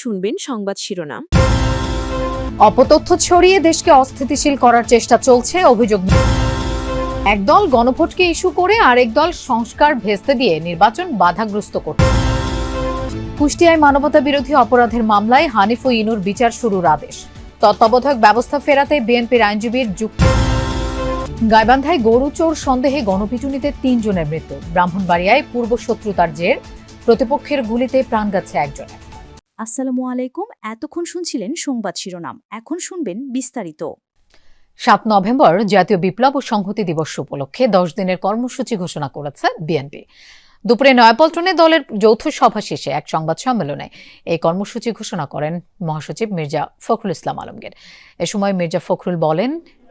শুনবেন সংবাদ শিরোনাম। অপতথ্য ছড়িয়ে দেশকে অস্থিতিশীল করার চেষ্টা চলছে অভিযোগ। একদল গণভোটকে ইস্যু করে আরেক দল সংস্কার ভেস্তে দিয়ে নির্বাচন বাধাগ্রস্ত করছে কুষ্টিয়ায় মানবতা বিরোধী অপরাধের মামলায় হানিফ ও ইনুর বিচার শুরুর আদেশ। তত্ত্বাবধায়ক ব্যবস্থা ফেরাতে বিএনপির আইনজীবীর যুক্তি। গাইবান্ধায় গরু চোর সন্দেহে গণপিটুনিতে তিনজনের মৃত্যু। ব্রাহ্মণবাড়িয়ায় পূর্ব শত্রুতার জের। প্রতিপক্ষের গুলিতে প্রাণ গেছে একজনের। আসসালামু আলাইকুম। এতক্ষণ শুনছিলেন সংবাদ শিরোনাম। এখন শুনবেন বিস্তারিত। সাত নভেম্বর জাতীয় বিপ্লব ও সংহতি দিবস উপলক্ষে দশ দিনের কর্মসূচি ঘোষণা করেছে বিএনপি। দুপুরে নয়াপল্টনে দলের যৌথ সভা শেষে এক সংবাদ সম্মেলনে এই কর্মসূচি ঘোষণা করেন মহাসচিব মির্জা ফখরুল ইসলাম আলমগীর। এ সময় মির্জা ফখরুল বলেন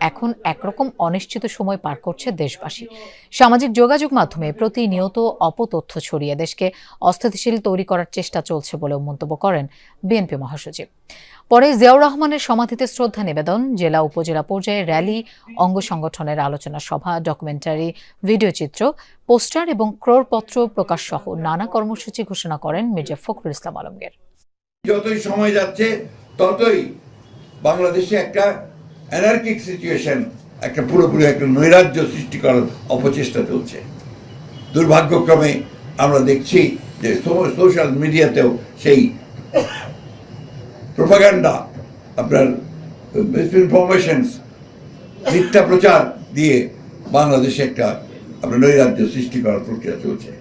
এখন একরকম অনিশ্চিত সময় পার করছে দেশবাসী। সামাজিক যোগাযোগ মাধ্যমে প্রতিনিয়ত অপতথ্য ছড়িয়ে দেশকে অস্থিতিশীল তৈরি করার চেষ্টা চলছে বলেও মন্তব্য করেন বিএনপি মহাসচিব। পরে জিয়াউর রহমানের সমাধিতে শ্রদ্ধা নিবেদন, জেলা উপজেলা পর্যায়ে র্যালি, অঙ্গ সংগঠনের আলোচনা সভা, ডকুমেন্টারি, ভিডিও চিত্র, পোস্টার এবং ক্রোড়পত্র প্রকাশ সহ নানা কর্মসূচি ঘোষণা করেন মির্জা ফখরুল ইসলাম আলমগীর। যতই সময় যাচ্ছে, ততই বাংলাদেশে একটা অ্যানার্কিক সিচুয়েশন একটা পুরোপুরি একটা নৈরাজ্য সৃষ্টি করার অপচেষ্টা চলছে। দুর্ভাগ্যক্রমে আমরা দেখছি যে সোশ্যাল মিডিয়াতেও সেই প্রোপাগান্ডা আপনার মিসইনফরমেশনস মিথ্যা প্রচার দিয়ে বাংলাদেশে একটা, আপনার নৈরাজ্য সৃষ্টি করার প্রক্রিয়া চলছে।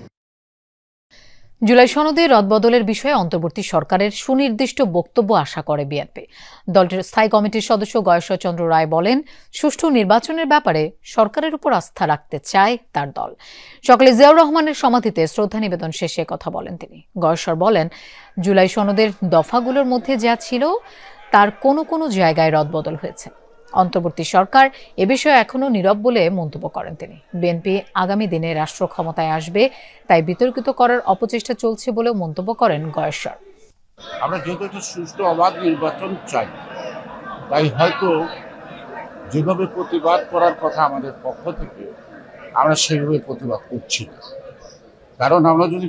জুলাই সনদে রদবদলের বিষয়ে অন্তর্বর্তী সরকারের সুনির্দিষ্ট বক্তব্য আশা করে বিএনপি। দলটির স্থায়ী কমিটির সদস্য গয়েশ্বর চন্দ্র রায় বলেন, সুষ্ঠু নির্বাচনের ব্যাপারে সরকারের উপর আস্থা রাখতে চায় তার দল। সকালে জিয়াউর রহমানের সমাধিতে শ্রদ্ধা নিবেদন শেষে কথা বলেন তিনি। গয়েশ্বর বলেন, জুলাই সনদের দফাগুলোর মধ্যে যা ছিল, তার কোনো কোনো জায়গায় রদবদল হয়েছে। অন্তর্বর্তী সরকার এ বিষয়ে এখনও নীরব বলে মন্তব্য করেন তিনি। বিএনপি আগামী দিনে রাষ্ট্র ক্ষমতায় আসবে তাই বিতর্কিত করার অপচেষ্টা চলছে বলেও মন্তব্য করেন গয়েশ্বর। আমরা যেহেতু একটা সুষ্ঠু অবাধ নির্বাচন চাই তাই হয়তো যেভাবে প্রতিবাদ করার কথা আমাদের পক্ষ থেকে আমরা সেভাবে প্রতিবাদ করছি না। কারণ আমরা যদি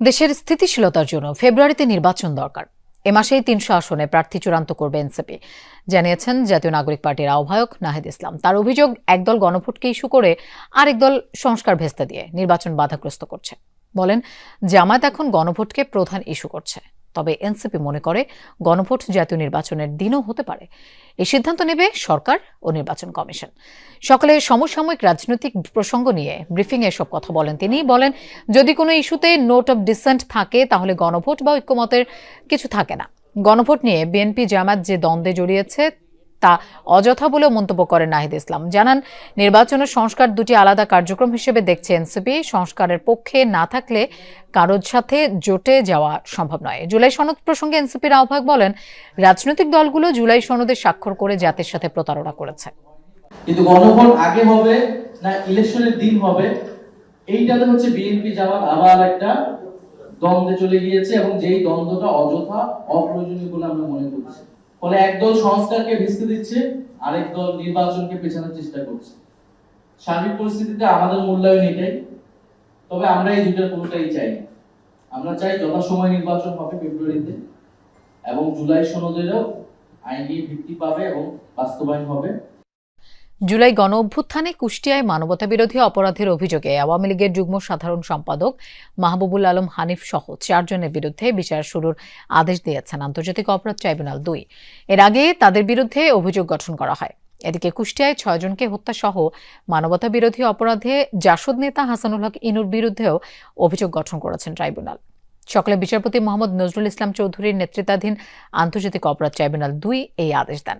দেশের স্থিতিশীলতার জন্য ফেব্রুয়ারিতে নির্বাচন দরকার। এ মাসেই তিনশো আসনে প্রার্থী চূড়ান্ত করবে এনসিপি। জানিয়েছেন জাতীয় নাগরিক পার্টির আহ্বায়ক নাহিদ ইসলাম। তার অভিযোগ, একদল গণভোটকে ইস্যু করে আরেক দল সংস্কার ভেস্তে দিয়ে নির্বাচন বাধাগ্রস্ত করছে। বলেন, জামায়াত এখন গণভোটকে প্রধান ইস্যু করছে। তবে এনসিপি মনে করে গণভোট জাতীয় নির্বাচনের দিনও হতে পারে। এই সিদ্ধান্ত নেবে সরকার ও নির্বাচন কমিশন। সকালে সমসাময়িক রাজনৈতিক প্রসঙ্গ নিয়ে ব্রিফিং এসব কথা বলেন তিনি। বলেন, যদি কোনো ইস্যুতে নোট অব ডিসেন্ট থাকে, তাহলে গণভোট বা ঐক্যমতের কিছু থাকে না। গণভোট নিয়ে বিএনপি জামাত যে দ্বন্দ্বে জড়িয়েছে তা অযথা বলেও মন্তব্য করেন নাহিদ ইসলাম। জানান, নির্বাচনের সংস্কার দুটি আলাদা কার্যক্রম হিসেবে দেখছে এনসিপি। সংস্কারের পক্ষে না থাকলে কারোর সাথে জোটে যাওয়া সম্ভব নয়। জুলাই সনদ প্রসঙ্গে এনসিপির আহ্বায়ক বলেন, রাজনৈতিক দলগুলো জুলাই সনদে স্বাক্ষর করে জাতির সাথে প্রতারণা করেছে। কিন্তু গণভোট আগে হবে না ইলেকশনের দিন হবে? এইটাতে হচ্ছে বিএনপি জামাত আবার একটা দ্বন্দ্বে চলে গিয়েছে এবং যেই দ্বন্দ্বটা অযথা অপ্রয়োজনীয় বলে আমরা মনে করছি। ফলে একদল সংস্কারকে ভিস্তি দিচ্ছে, আরেক দল নির্বাচনকে পেছানোর চেষ্টা করছে। সার্বিক পরিস্থিতিতে আমাদের মূল্যায়ন এটাই। তবে আমরা এই দুটার কোনোটাই চাই আমরা চাই যথাসময় নির্বাচন হবে ফেব্রুয়ারিতে এবং জুলাই সনদেরও আইনি ভিত্তি পাবে এবং বাস্তবায়ন হবে। জুলাই গণ অভ্যুত্থানে কুষ্টিয়ায় মানবতা বিরোধী অপরাধের অভিযোগে আওয়ামী লীগের যুগ্ম সাধারণ সম্পাদক মাহবুবুল আলম হানিফ সহ চারজনের বিরুদ্ধে বিচার শুরুর আদেশ দিয়েছেন আন্তর্জাতিক অপরাধ ট্রাইব্যুনাল দুই। এর আগে তাদের বিরুদ্ধে অভিযোগ গঠন করা হয়। এদিকে কুষ্টিয়ায় ছয়জনকে হত্যা সহ মানবতা বিরোধী অপরাধে জাসদ নেতা হাসানুল হক ইনুর বিরুদ্ধেও অভিযোগ গঠন করেছেন ট্রাইব্যুনাল। সকালে বিচারপতি মোহাম্মদ নজরুল ইসলাম চৌধুরীর নেতৃত্বাধীন আন্তর্জাতিক অপরাধ ট্রাইব্যুনাল দুই এই আদেশ দেন।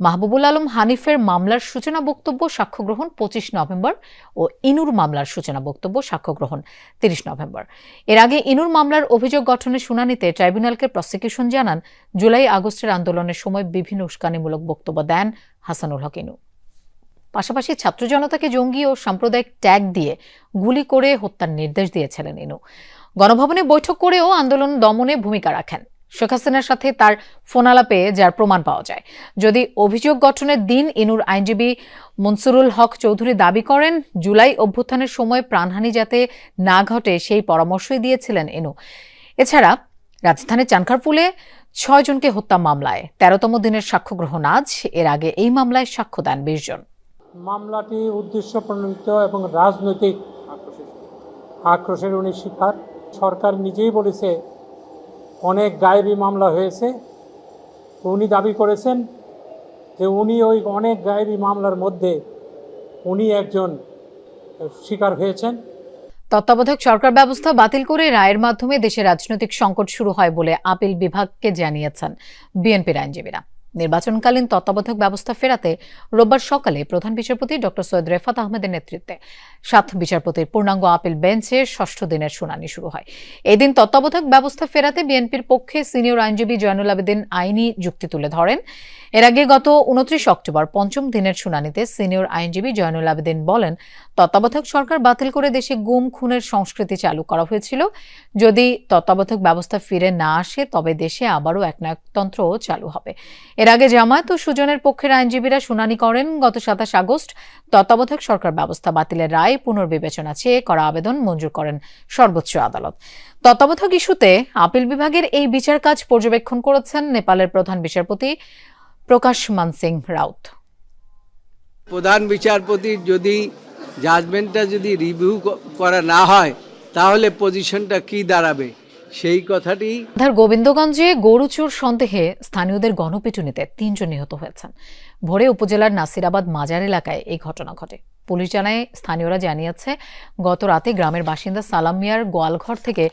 মাহবুবুল আলম হানিফের মামলার সূচনা বক্তব্য সাক্ষ্য গ্রহণ পঁচিশ নভেম্বর ও ইনুর মামলার সূচনা বক্তব্য সাক্ষ্য গ্রহণ তিরিশ নভেম্বর। এর আগে ইনুর মামলার অভিযোগ গঠনের শুনানিতে ট্রাইব্যুনালকে প্রসিকিউশন জানান জুলাই আগস্টের আন্দোলনের সময় বিভিন্ন উস্কানিমূলক বক্তব্য দেন হাসানুল হক ইনু। পাশাপাশি ছাত্র জনতাকে জঙ্গি ও সাম্প্রদায়িক ট্যাগ দিয়ে গুলি করে হত্যার নির্দেশ দিয়েছিলেন ইনু। গণভবনে বৈঠক করেও আন্দোলন দমনে ভূমিকা রাখেন। শেখ হাসিনার সাথে তার ফোনালাপে যার প্রমাণ পাওয়া যায়। যদি অভিযোগ গঠনের দিন ইনুর আইনজীবী মনসুরুল হক চৌধুরী দাবি করেন, জুলাই অভ্যুত্থানের সময় প্রাণহানি যাতে না ঘটে সেই পরামর্শই দিয়েছিলেন ইনু এছাড়া রাজধানীর চানখারপুলে ছয়জনকে হত্যা মামলায়, তেরোতম দিনের সাক্ষ্য গ্রহণ আজ, এর আগে এই মামলায় সাক্ষ্য দেন বিশ জন। মামলাটি উদ্দেশ্য প্রণোদিত এবং রাজনৈতিক আক্রোশের উনি শিকার। সরকার নিজেই বলেছে অনেক গায়েবী মামলা হয়েছে। উনি দাবি করেছেন যে উনি ওই অনেক গায়েবী মামলার মধ্যে উনি একজন শিকার হয়েছেন। তত্ত্বাবধায়ক সরকার ব্যবস্থা বাতিল করে রায়ের মাধ্যমে দেশে রাজনৈতিক সংকট শুরু হয় বলে আপিল বিভাগকে জানিয়েছেন বিএনপির আইনজীবীরা। নির্বাচনকালীন তত্ত্বাবধায়ক ব্যবস্থা ফেরাতে রোববার সকালে প্রধান বিচারপতি ডক্টর সৈয়দ রেফাত আহমেদের নেতৃত্বে সাত বিচারপতির পূর্ণাঙ্গ আপিল বেঞ্চে ষষ্ঠ দিনের শুনানি শুরু হয়। এদিন তত্ত্বাবধায়ক ব্যবস্থা ফেরাতে বিএনপির পক্ষে সিনিয়র আইনজীবী জয়নুল আবেদিন আইনি যুক্তি তুলে ধরেন। এর আগে গত উনত্রিশ অক্টোবর পঞ্চম দিনের শুনানিতে সিনিয়র আইনজীবী জয়নুল আবেদিন বলেন, তত্ত্বাবধায়ক সরকার বাতিল করে দেশে গুম, খুনের সংস্কৃতি চালু করা হয়েছিল। যদি তত্ত্বাবধায়ক ব্যবস্থা ফিরে না আসে, তবে দেশে আবারও একনায়কতন্ত্র চালু হবে। এর আগে জামায়াত ও সুজনের পক্ষের আইনজীবীরা শুনানি করেন, গত সাতাশ আগস্ট তত্ত্বাবধায়ক সরকার ব্যবস্থা বাতিলের রায় পুনর্বিবেচনা চেয়ে করা আবেদন মঞ্জুর করেন সর্বোচ্চ আদালত। তত্ত্বাবধায়ক ইস্যুতে আপিল বিভাগের এই বিচার কাজ পর্যবেক্ষণ করেছেন নেপালের প্রধান বিচারপতি প্রকাশ মানসিং রাউত। প্রধান বিচারপতির যদি জাজমেন্টটা যদি রিভিউ করা না হয় তাহলে পজিশনটা কি দাঁড়াবে? সেই কথাটি ধার গোবিন্দগঞ্জে গরু চোর সন্দেহে স্থানীয়দের গণপিটুনিতে তিনজন নিহত হয়েছেন। ভোরে উপজেলার নাসিরাবাদ মাজার এলাকায় এই ঘটনা ঘটে। পুলিশ জানায় স্থানীয়রা জানিয়েছে গত রাতে গ্রামের বাসিন্দা সালাম মিয়ার গোয়ালঘর থেকে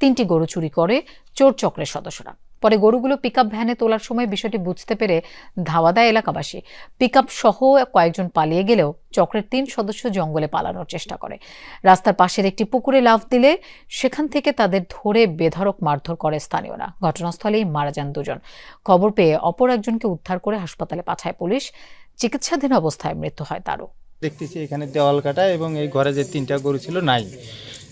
তিনটি গরু চুরি করে চোর চক্রের সদস্যরা। পরে গরুগুলো পিকআপ ভ্যানে তোলার সময় বিষয়টি বুঝতে পেরে ধাওয়া দেয় এলাকাবাসী। পিকআপ সহ কয়েকজন পালিয়ে গেলেও চক্রের তিন সদস্য জঙ্গলে পালানোর চেষ্টা করে। রাস্তার পাশের একটি পুকুরে লাফ দিলে সেখান থেকে তাদের ধরে বেধড়ক মারধর করে স্থানীয়রা। ঘটনাস্থলেই মারা যান দুজন। খবর পেয়ে অপর একজনকে উদ্ধার করে হাসপাতালে পাঠায় পুলিশ। চিকিৎসাধীন অবস্থায় মৃত্যু হয় তারও। দেখতেছি এখানে দেওয়াল কাটা এবং এই ঘরে যে তিনটা গরু ছিল, নাই।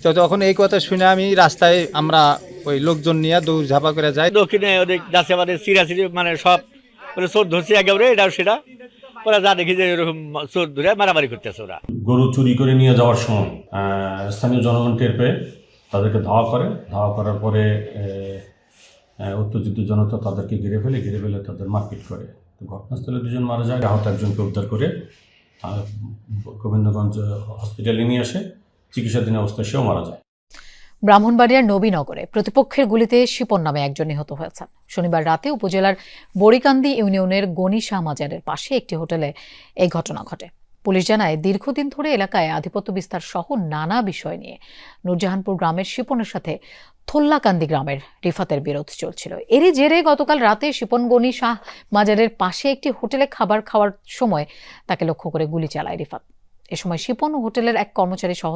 তো তখন এই কথা শুনে আমি রাস্তায় আমরা ওই লোকজন নিয়ে দৌড় ঝাপা করে যাই। দক্ষিণে ওদের যাচ্ছে মানে সিরাসিরি মানে সব মানে চোর ধরছে একেবারে এটাও সেটা। ওরা যা দেখি যে এরকম চোর ধরে মারামারি করতেছে ওরা। গরু চুরি করে নিয়ে যাওয়ার সময় স্থানীয় জনগণ টের পেয়ে তাদেরকে ধাওয়া করে। ধাওয়া করার পরে উত্তেজিত জনতা তাদেরকে ঘিরে ফেলে ঘিরে ফেলে তাদের মারপিট করে। তো ঘটনাস্থলে দুজন মারা যায় আহত একজনকে উদ্ধার করে গোবিন্দগঞ্জ হসপিটালে নিয়ে আসে। চিকিৎসাধীন অবস্থায় সেও মারা যায়। ব্রাহ্মণবাড়িয়ার নবীনগরে প্রতিপক্ষের গুলিতে শিপন নামে একজন নিহত হয়েছেন। শনিবার রাতে উপজেলার বড়িকান্দি ইউনিয়নের গনি শাহ মাজারের পাশে একটি হোটেলে এই ঘটনা ঘটে। পুলিশ জানায়, দীর্ঘদিন ধরে এলাকায় আধিপত্য বিস্তার সহ নানা বিষয় নিয়ে নূরজাহানপুর গ্রামের শিপনের সাথে থোল্লাকান্দি গ্রামের রিফাতের বিরোধ চলছিল। এরই জেরে গতকাল রাতে শিপন গনি শাহ মাজারের পাশে একটি হোটেলে খাবার খাওয়ার সময় তাকে লক্ষ্য করে গুলি চালায় রিফাত। এ সময় শিপন হোটেলের এক কর্মচারী সহ